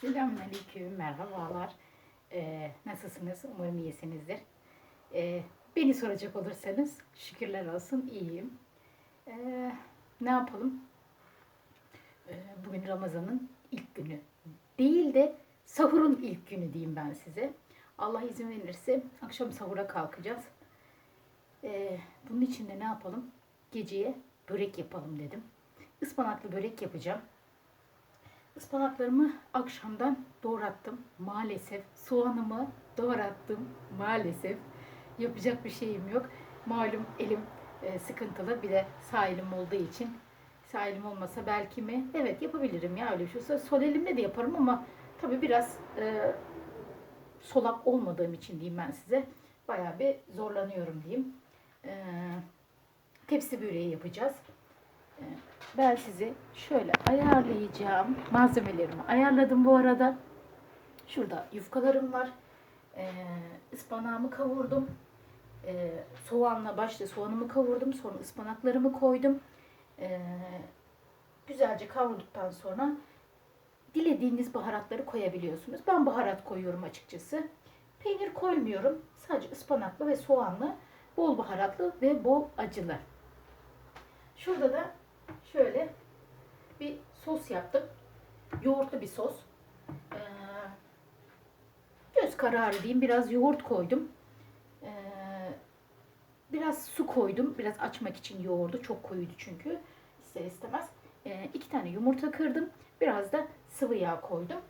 Selamünaleyküm, merhabalar. Ee, nasılsınız? Umarım iyisinizdir. Ee, beni soracak olursanız şükürler olsun iyiyim. Ee, ne yapalım? Ee, bugün Ramazan'ın ilk günü. Değil de sahurun ilk günü diyeyim ben size. Allah izin verirse akşam sahura kalkacağız. Ee, bunun için de ne yapalım? Geceye börek yapalım dedim. Ispanaklı börek yapacağım. Ispanaklarımı akşamdan doğrattım. Maalesef soğanımı doğrattım. Maalesef yapacak bir şeyim yok. Malum elim e, sıkıntılı. Bir de sağ elim olduğu için sağ elim olmasa belki mi? Evet yapabilirim ya öyle bir şey. Sol elimle de yaparım ama tabii biraz e, solak olmadığım için diyeyim ben size. Bayağı bir zorlanıyorum diyeyim. E, tepsi böreği yapacağız. Ben size şöyle ayarlayacağım. Malzemelerimi ayarladım bu arada. Şurada yufkalarım var. Ee, ıspanağımı kavurdum. Ee, soğanla başta soğanımı kavurdum. Sonra ıspanaklarımı koydum. Ee, güzelce kavurduktan sonra dilediğiniz baharatları koyabiliyorsunuz. Ben baharat koyuyorum açıkçası. Peynir koymuyorum. Sadece ıspanaklı ve soğanlı. Bol baharatlı ve bol acılı. Şurada da şöyle bir sos yaptım. Yoğurtlu bir sos. Ee, göz kararı diyeyim. Biraz yoğurt koydum. Ee, biraz su koydum. Biraz açmak için yoğurdu. Çok koyuydu çünkü. İster istemez. Ee, iki tane yumurta kırdım. Biraz da sıvı yağ koydum.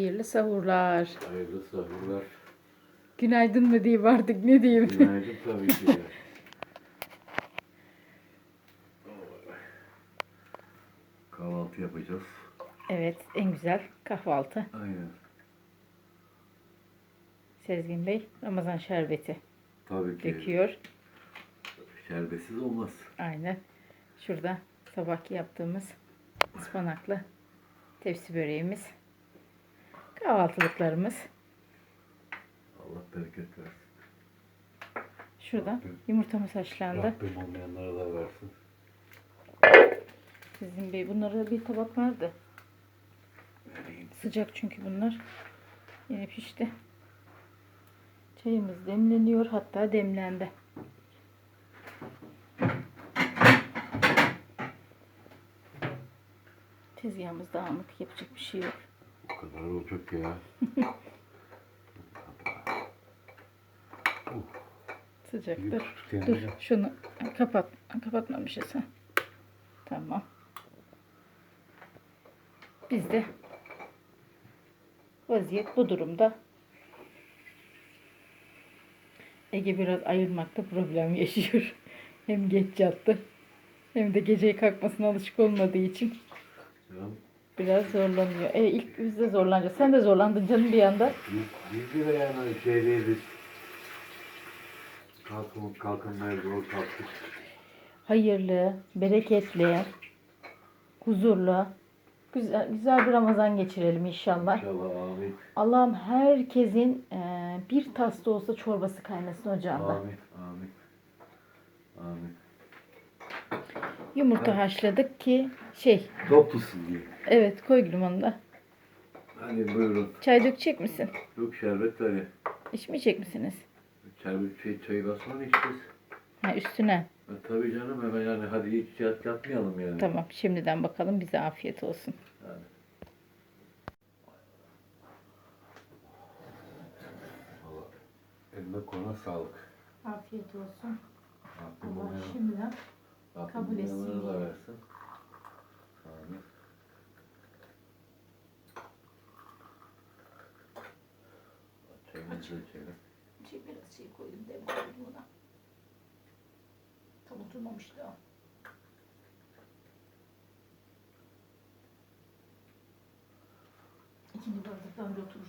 Hayırlı sahurlar. Hayırlı sahurlar. Günaydın mı diyeyim artık ne diyeyim. Günaydın tabii ki. Kahvaltı yapacağız. evet en güzel kahvaltı. Aynen. Sezgin Bey Ramazan şerbeti Tabii ki. döküyor. Şerbetsiz olmaz. Aynen. Şurada sabahki yaptığımız ıspanaklı tepsi böreğimiz. Kahvaltılıklarımız. Allah bereket versin. Şurada yumurtamız haşlandı. Rabbim olmayanlara da versin. Sezgin Bey bunlara bir tabak vardı. Vereyim. Sıcak çünkü bunlar. Yine pişti. Çayımız demleniyor. Hatta demlendi. Tezgahımız dağınık. Yapacak bir şey yok. Kadar olacak ya. Sıcaktır. Kendine. Dur şunu kapat. Kapatmamışız ha. Tamam. Biz de vaziyet bu durumda. Ege biraz ayırmakta problem yaşıyor. Hem geç yattı hem de gece kalkmasına alışık olmadığı için Canım, biraz zorlanıyor. E, ilk biz de zorlanacağız. Sen de zorlandın canım bir anda. Biz, biz de yani şey değiliz. Kalkın, kalkınmaya zor kalktık. hayırlı, bereketli, huzurlu, güzel, güzel bir Ramazan geçirelim inşallah. İnşallah amin. Allah'ım herkesin eee, bir tas da olsa çorbası kaynasın ocağında. Amin. Amin. Amin. Yumurta haşladık ki şey, Toplusun diye. evet koy gülüm onu da. Hadi buyurun. Çay dökecek misin? Yok şerbet var ya. İçmeyecek misiniz? Şerbet şey, çayı basmanı içeceğiz. Ha, üstüne. E, tabii canım hemen yani hadi hiç yat, yatmayalım yani. Tamam şimdiden bakalım bize afiyet olsun. Yani. Eline koluna sağlık. Afiyet olsun. Rabbim Allah şimdiden Rabbim kabul etsin da diye. versin. Amin. Çayımızı içelim. şey, biraz şey koydum demedim buna. Tam oturmamış daha. İkinci bardaktan önce oturur.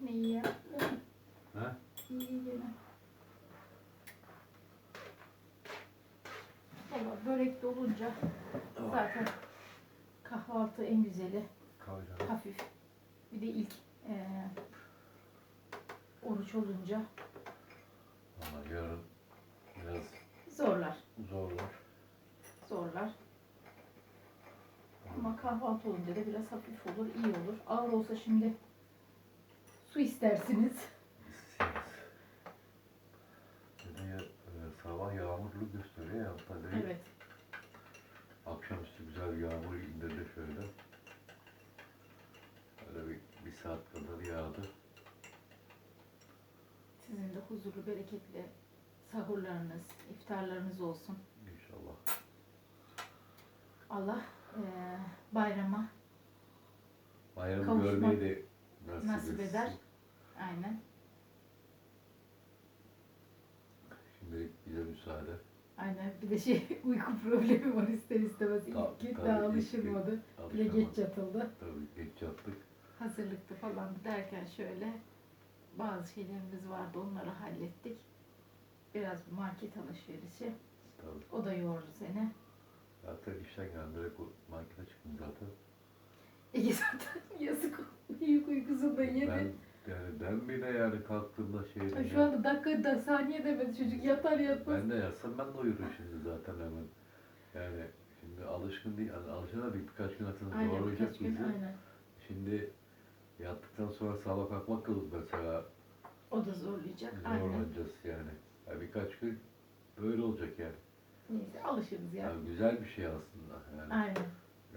Yine iyi ya. Ha? İyi iyi gene. Valla börek de olunca zaten kahvaltı en güzeli. Kalacağım. Hafif. Bir de ilk eee oruç olunca Ama yarın biraz zorlar. zorlar. Zorlar. Ama kahvaltı olunca da biraz hafif olur, iyi olur. Ağır olsa şimdi su istersiniz. Bir de ya- e, sabah yağmurlu gösteriyor ya değil. Evet. Akşamüstü güzel bir yağmur indirdi şöyle. Öyle bir, bir saat kadar yağdı. Sizin de huzurlu, bereketli sahurlarınız, iftarlarınız olsun. İnşallah. Allah eee, bayrama Bayramı Kavuşmak görmeyi de nasip, nasip etsin. eder. Aynen. Şimdilik bize müsaade. Aynen. Bir de şey uyku problemi var ister istemez. İlk gün daha alışılmadı. Bir de geç yatıldı. Tabii geç yattık. hazırlıkta falan derken şöyle bazı şeylerimiz vardı onları hallettik. Biraz bir market alışverişi. Tabii. O da yordu seni. Zaten işten geldim direkt markete çıktım zaten. Ege zaten yazık büyük uykusunda yedi. Ben yani ben bile yani kalktığımda şey Ay, Şu anda dakika da saniye demedi çocuk yatar yatmaz. Ben de yatsam ben de uyurum şimdi zaten hemen. Yani şimdi alışkın değil, yani alışamadık birkaç gün atın Aynen zorlayacak birkaç gün bizi. aynen. Şimdi yattıktan sonra sabah kalkmak kılık mesela O da zorlayacak. Aynen. zorlanacağız yani. yani. Birkaç gün böyle olacak yani. Neyse alışırız ya. yani. Güzel bir şey aslında yani. Aynen.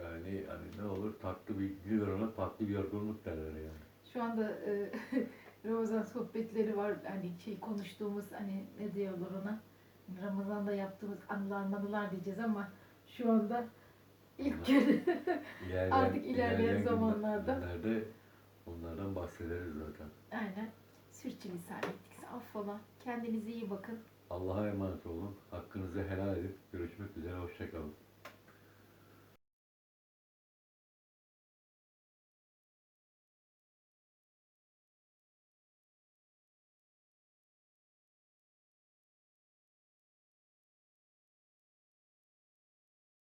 Yani hani ne olur farklı bir bir yorumla farklı bir yorgunluk derler yani. Şu anda e, Ramazan sohbetleri var. Hani şey konuştuğumuz hani ne diyorlar ona? Ramazan'da yaptığımız anılar manılar diyeceğiz ama şu anda ilk İlerleyen, Artık ilerleyen zamanlarda. Günlerde onlardan bahsederiz zaten. aynen sürçülisan ettik. Affola. Kendinize iyi bakın. Allah'a emanet olun. Hakkınızı helal edip görüşmek üzere. Hoşçakalın.